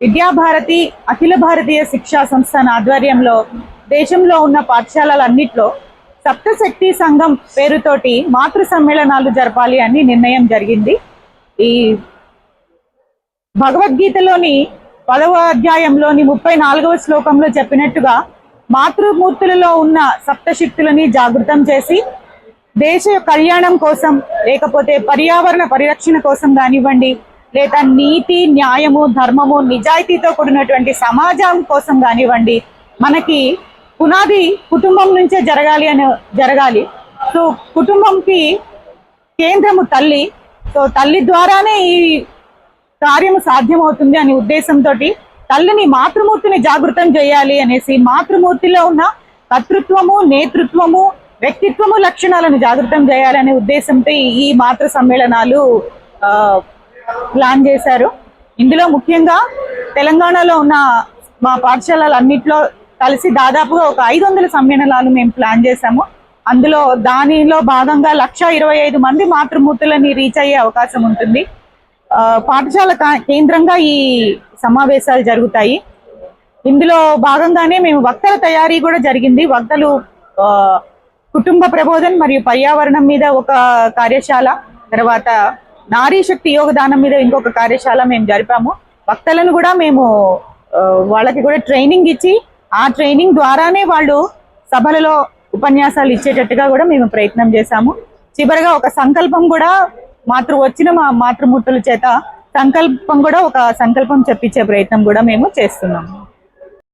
విద్యాభారతి అఖిల భారతీయ శిక్షా సంస్థాన ఆధ్వర్యంలో దేశంలో ఉన్న పాఠశాలలన్నిట్లో సప్తశక్తి సంఘం పేరుతోటి మాతృ సమ్మేళనాలు జరపాలి అని నిర్ణయం జరిగింది. ఈ భగవద్గీతలోని పదవ అధ్యాయంలోని ముప్పై నాలుగవ శ్లోకంలో చెప్పినట్టుగా మాతృమూర్తులలో ఉన్న సప్తశక్తులని జాగృతం చేసి దేశ కళ్యాణం కోసం లేకపోతే పర్యావరణ పరిరక్షణ కోసం కానివ్వండి లేదా నీతి న్యాయము ధర్మము నిజాయితీతో కూడినటువంటి సమాజం కోసం కానివ్వండి మనకి పునాది కుటుంబం నుంచే జరగాలి అని జరగాలి. సో కుటుంబంకి కేంద్రము తల్లి. సో తల్లి ద్వారానే ఈ కార్యము సాధ్యమవుతుంది అనే ఉద్దేశంతో తల్లిని మాతృమూర్తిని జాగృతం చేయాలి అనేసి మాతృమూర్తిలో ఉన్న కర్తృత్వము నేతృత్వము వ్యక్తిత్వము లక్షణాలను జాగృతం చేయాలనే ఉద్దేశంతో ఈ- ఈ మాతృ సమ్మేళనాలు ఆ, ప్లాన్ చేశారు. ఇందులో ముఖ్యంగా తెలంగాణలో ఉన్న మా పాఠశాలలన్నింటిలో కలిసి దాదాపుగా ఒక ఐదు వందల సమ్మేళనాలు మేము ప్లాన్ చేశాము. అందులో దానిలో భాగంగా లక్ష ఇరవై ఐదు మంది మాతృమూర్తులని రీచ్ అయ్యే అవకాశం ఉంటుంది. పాఠశాల కేంద్రంగా ఈ సమావేశాలు జరుగుతాయి. ఇందులో భాగంగానే మేము వక్తల తయారీ కూడా జరిగింది. వక్తలు కుటుంబ ప్రబోధన్ మరియు పర్యావరణం మీద ఒక కార్యశాల తర్వాత నారీ శక్తి యోగదానం మీద ఇంకొక కార్యశాల మేము జరిపాము. వక్తలను కూడా మేము వాళ్ళకి కూడా ట్రైనింగ్ ఇచ్చి ఆ ట్రైనింగ్ ద్వారానే వాళ్ళు సభలలో ఉపన్యాసాలు ఇచ్చేటట్టుగా కూడా మేము ప్రయత్నం చేశాము. చివరిగా ఒక సంకల్పం కూడా మాతృ వచ్చిన మా మాతృమూర్తుల చేత సంకల్పం కూడా ఒక సంకల్పం చెప్పించే ప్రయత్నం కూడా మేము చేస్తున్నాము.